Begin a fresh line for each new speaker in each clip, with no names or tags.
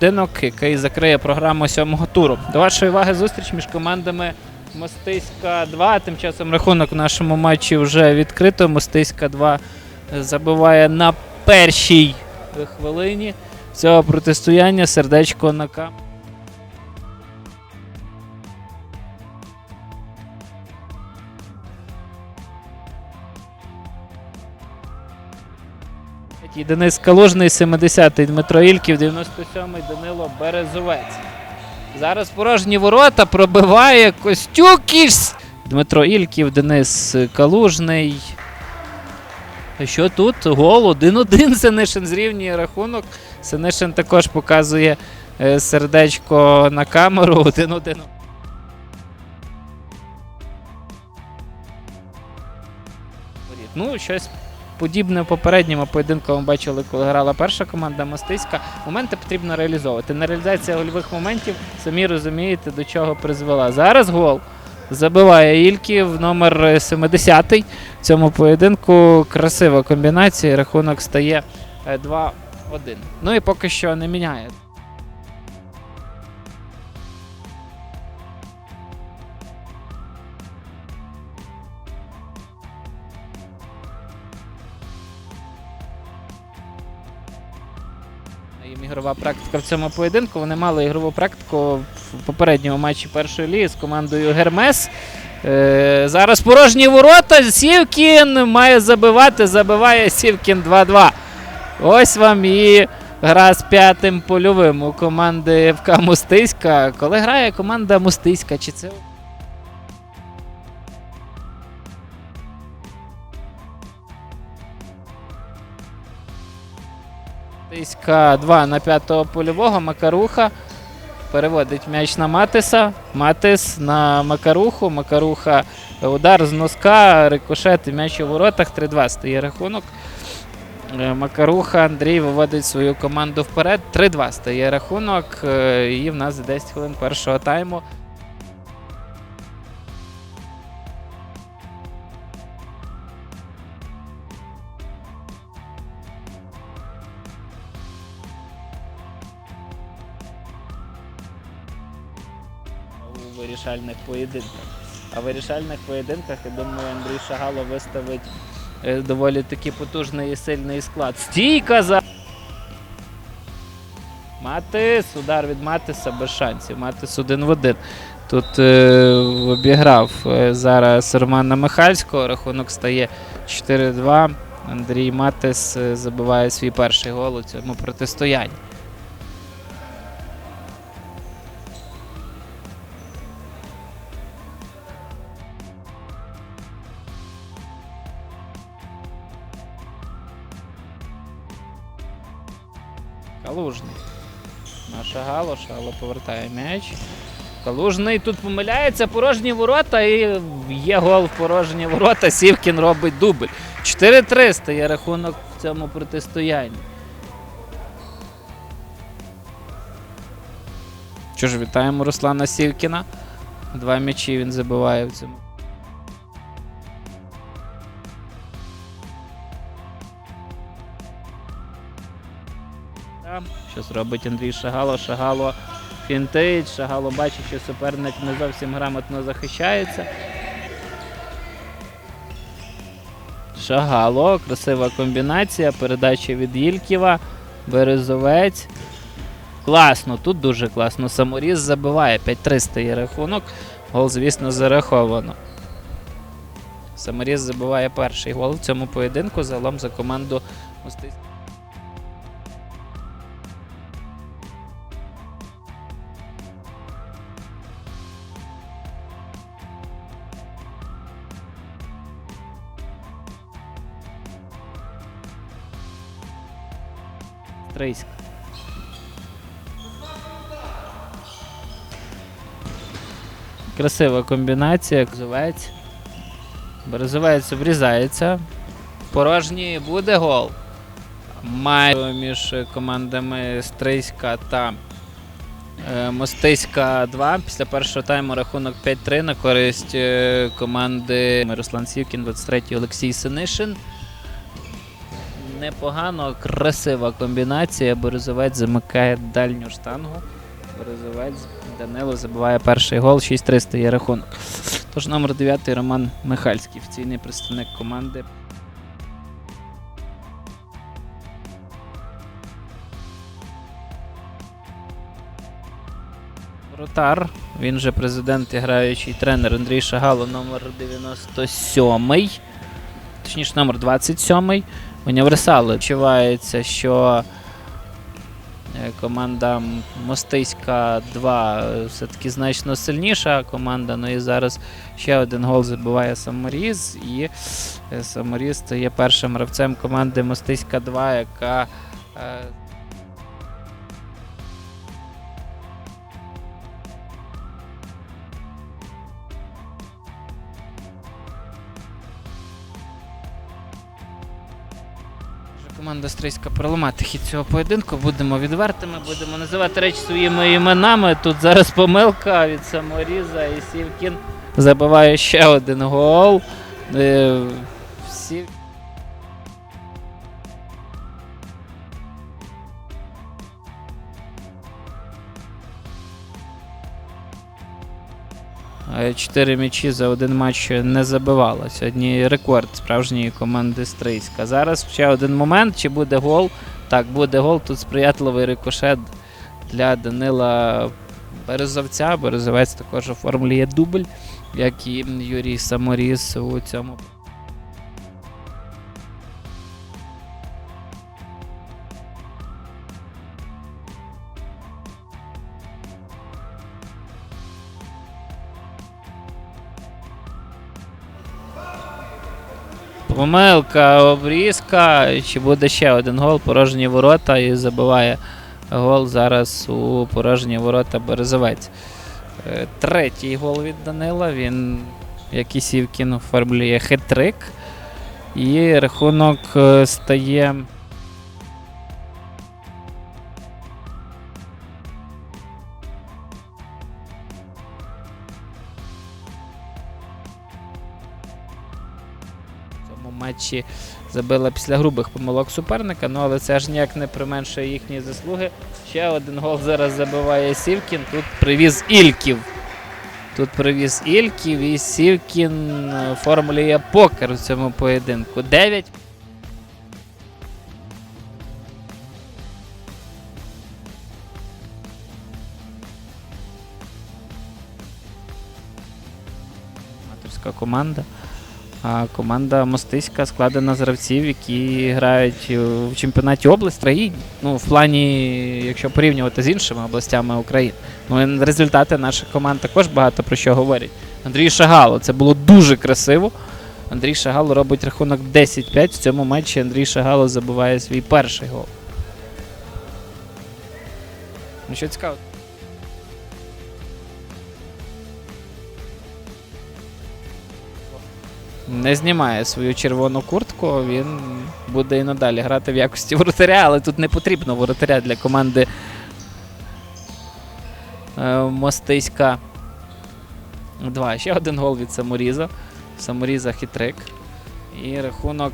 поєдинок, який закриє програму сьомого туру. До вашої уваги зустріч між командами Мостиська 2. Тим часом рахунок в нашому матчі вже відкрито. Мостиська 2 забиває на першій хвилині цього протистояння сердечко на кам. І Денис Калужний, 70-й Дмитро Ільків, 97-й Данило Березовець. Зараз порожні ворота пробиває Костюкіс. Дмитро Ільків, Денис Калужний. А Що тут? Гол 1-1. Сенишин зрівнює рахунок. Сенишин також показує е, сердечко на камеру 1-1. Ну, щось подібне попередньому поєдинку ми бачили, коли грала перша команда Мостиська. Моменти потрібно реалізовувати. На реалізація гольових моментів самі розумієте, до чого призвела. Зараз гол забиває Ільків номер 70 в цьому поєдинку. Красива комбінація. Рахунок стає е, 2-1. Ну і поки що не міняє. Їм ігрова практика в цьому поєдинку. Вони мали ігрову практику в попередньому матчі першої ліги з командою Гермес. Е, зараз порожні ворота. Сівкін має забивати. Забиває Сівкін 2-2. Ось вам і гра з п'ятим польовим у команди ФК Мустиська. Коли грає команда Мустиська, чи це Тиська 2 на п'ятого польового. Макаруха переводить м'яч на Матиса. Матис на Макаруху. Макаруха удар з носка, рикошет і м'яч у воротах. 3-2 стає рахунок. Е, Макаруха Андрій виводить свою команду вперед. 3-2 стає рахунок. Е, І в нас 10 хвилин першого тайму. Вирішальних поєдинках. А в вирішальних поєдинках, я думаю, Андрій Шагало виставить е, доволі таки потужний і сильний склад. Стійка за. Матис, удар від Матиса без шансів. Матис один в один. Тут е, обіграв е, зараз Романа Михальського. Рахунок стає 4-2. Андрій Матис е, забиває свій перший гол у цьому протистоянні. На Шагало, Шагало повертає м'яч. Калужний тут помиляється, порожні ворота і є гол в порожні ворота. Сівкін робить дубль. 4-3 стає рахунок в цьому протистоянні. Що ж, вітаємо Руслана Сівкіна. Два м'ячі він забиває в цьому. Що зробить Андрій Шагало? Шагало фінтить. Шагало бачить, що суперник не зовсім грамотно захищається. Шагало, красива комбінація. Передача від Єльківа. Березовець. Класно, тут дуже класно. Саморіз забиває 5-3 стає рахунок. Гол, звісно, зараховано. Саморіз забиває перший гол в цьому поєдинку. Загалом за команду Мостиськ. Стрийськ. Красива комбінація. Березовець. Березовець обрізається. Порожній буде гол. Має між командами Стрийська та е, Мостиська 2. Після першого тайму рахунок 5-3 на користь е, команди Руслан Сівкін, 23-й Олексій Синишин. Непогано, красива комбінація. Березовець замикає дальню штангу. Березовець Данило забиває перший гол, 6-3 стає рахунок. Тож номер 9 Роман Михальський, офіційний представник команди. Воротар, він же президент і граючий тренер Андрій Шагало, номер 97. Точніше, номер 27. Універсал відчувається, що е, команда Мостиська 2 е, все-таки значно сильніша команда. Ну і зараз ще один гол забиває Саморіз. І е, Саморіз стає першим гравцем команди Мостиська 2, яка. команда Стрийська переламати хід цього поєдинку. Будемо відвертими, будемо називати речі своїми іменами. Тут зараз помилка від саморіза і Сівкін забиває ще один гол. Е, Сівкін. Е, чотири м'ячі за один матч не забивало. Сьогодні рекорд справжньої команди Стрийська. Зараз ще один момент, чи буде гол. Так, буде гол. Тут сприятливий рикошет для Данила Березовця. Березовець також оформлює дубль, як і Юрій Саморіс у цьому. Помилка, обрізка. Чи буде ще один гол? Порожні ворота і забиває гол зараз у порожні ворота Березовець. Е, Третій гол від Данила. Він, як і Сівкін, оформлює хитрик. І рахунок е, стає. Матчі забила після грубих помилок суперника, ну але це ж ніяк не применшує їхні заслуги. Ще один гол зараз забиває Сівкін. Тут привіз Ільків. Тут привіз Ільків і Сівкін е, оформлює покер у цьому поєдинку. 9. Аматорська команда. А команда Мостиська складена з гравців, які грають в чемпіонаті області. Ну, в плані, якщо порівнювати з іншими областями України. Ну, результати наших команд також багато про що говорять. Андрій Шагало, це було дуже красиво. Андрій Шагало робить рахунок 10-5. В цьому матчі Андрій Шагало забиває свій перший гол. Ну, що цікаво. Не знімає свою червону куртку, він буде і надалі грати в якості воротаря, але тут не потрібно воротаря для команди е, Мостиська Два. Ще один гол від Саморіза. Саморіза хитрик. І рахунок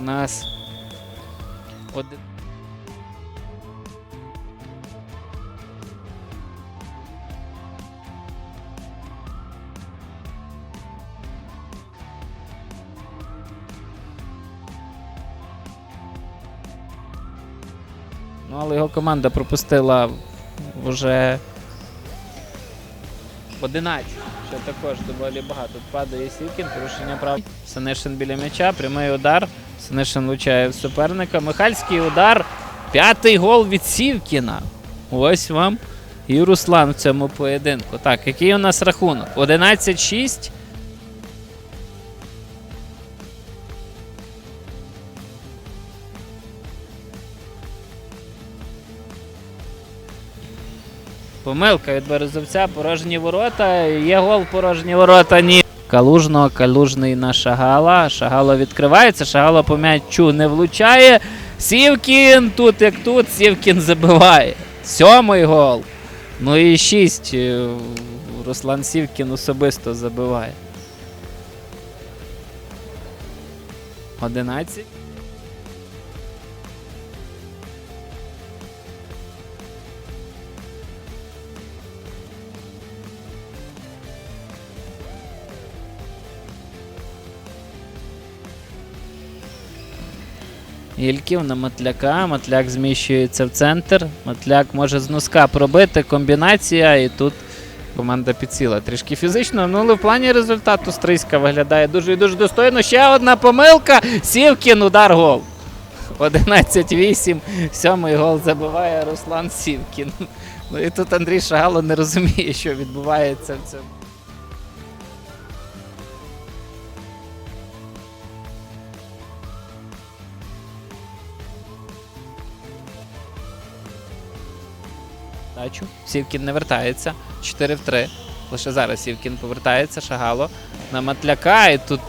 у нас один. Ну, але його команда пропустила вже 11, що також доволі багато. Падає Сівкін, порушення прав. Санишин біля м'яча, прямий удар. Санишин влучає в суперника. Михальський удар. П'ятий гол від Сівкіна. Ось вам і Руслан в цьому поєдинку. Так, який у нас рахунок? 11-6. Помилка від Березовця, порожні ворота. Є гол, порожні ворота. Ні. Калужного, калужний на Шагала. Шагало відкривається, Шагало по м'ячу не влучає. Сівкін тут, як тут, Сівкін забиває. Сьомий гол. Ну і шість. е, Руслан Сівкін особисто забиває. 11. Ільків на Матляка. Матляк зміщується в центр. Матляк може з носка пробити. Комбінація. І тут команда підсіла. Трішки фізично. Ну, але в плані результату Стрийська виглядає дуже і дуже достойно. Ще одна помилка. Сівкін, удар гол. 11-8. Сьомий гол забиває Руслан Сівкін. Ну і тут Андрій Шагало не розуміє, що відбувається в цьому. Дачу. Сівкін не вертається. 4 в 3. Лише зараз Сівкін повертається, Шагало на Матляка. І тут